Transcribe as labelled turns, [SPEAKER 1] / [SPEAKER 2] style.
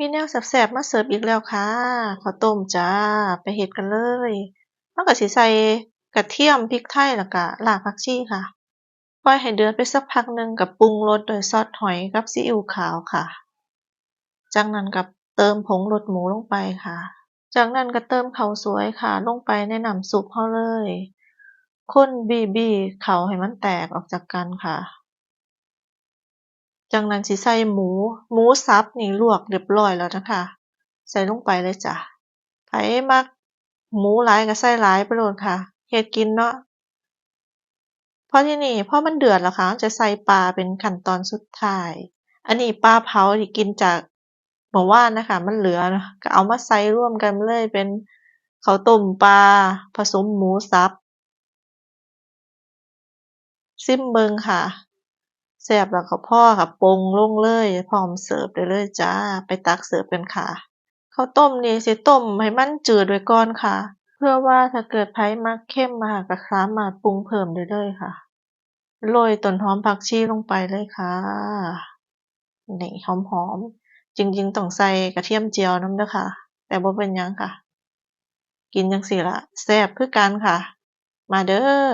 [SPEAKER 1] มีแนวแซ่บๆมาเสิร์ฟอีกแล้วค่ะข้าวต้มจ้า ไปเฮ็ดกันเลยเราก็สิใส่กระเทียมพริกไทยแล้วก็รากผักชีค่ะปล่อยให้เดือดไปสักพักหนึ่งก็ปรุงรสโดยซอสหอยกับซีอิ๊วขาวค่ะ จากนั้นก็เติมผงรสหมูลงไปค่ะ จากนั้นก็เติมข้าวสวยค่ะ ลงไปในน้ำซุปเราเลย คนบี้ๆเขาให้มันแตกออกจากกันค่ะ จากนั้นสิใส่หมู หมูสับนี่ลวกเรียบร้อยแล้วนะคะ ใส่ลงไปเลยจ้ะไผมักหมูหลายก็ใส่หลายไปโลดค่ะเฮ็ดกินเนาะพอที่นี้พอมันเดือดแล้วค่ะจะใส่ปลาเป็นขั้นตอนสุดท้าย อันนี้ปลาเผาที่กินจากเมื่อวานนะคะ มันเหลือก็เอามาใส่ร่วมกันเลยเป็นข้าวต้มปลาผสมหมูสับซิมเบิงค่ะ แซ่บแล้วก็พ่อค่ะปรุงลงเลยพร้อมเสิร์ฟได้เลยจ้า ไปตักเสิร์ฟกันค่ะข้าวต้มนี่สิต้มให้มันจืดไว้ก่อนค่ะ เพื่อว่าถ้าเกิดไผ่มักเข้มอะค่ะก็สามารถปรุงเพิ่มได้เลยค่ะโรยต้นหอมผักชีลงไปเลยค่ะนี่หอมๆจริงๆต้องใส่กระเทียมเจียวน้ำด้อค่ะ แต่บ่เป็นยังค่ะ กินจั่งซี้ล่ะแซ่บคือกันค่ะ มาเด้อ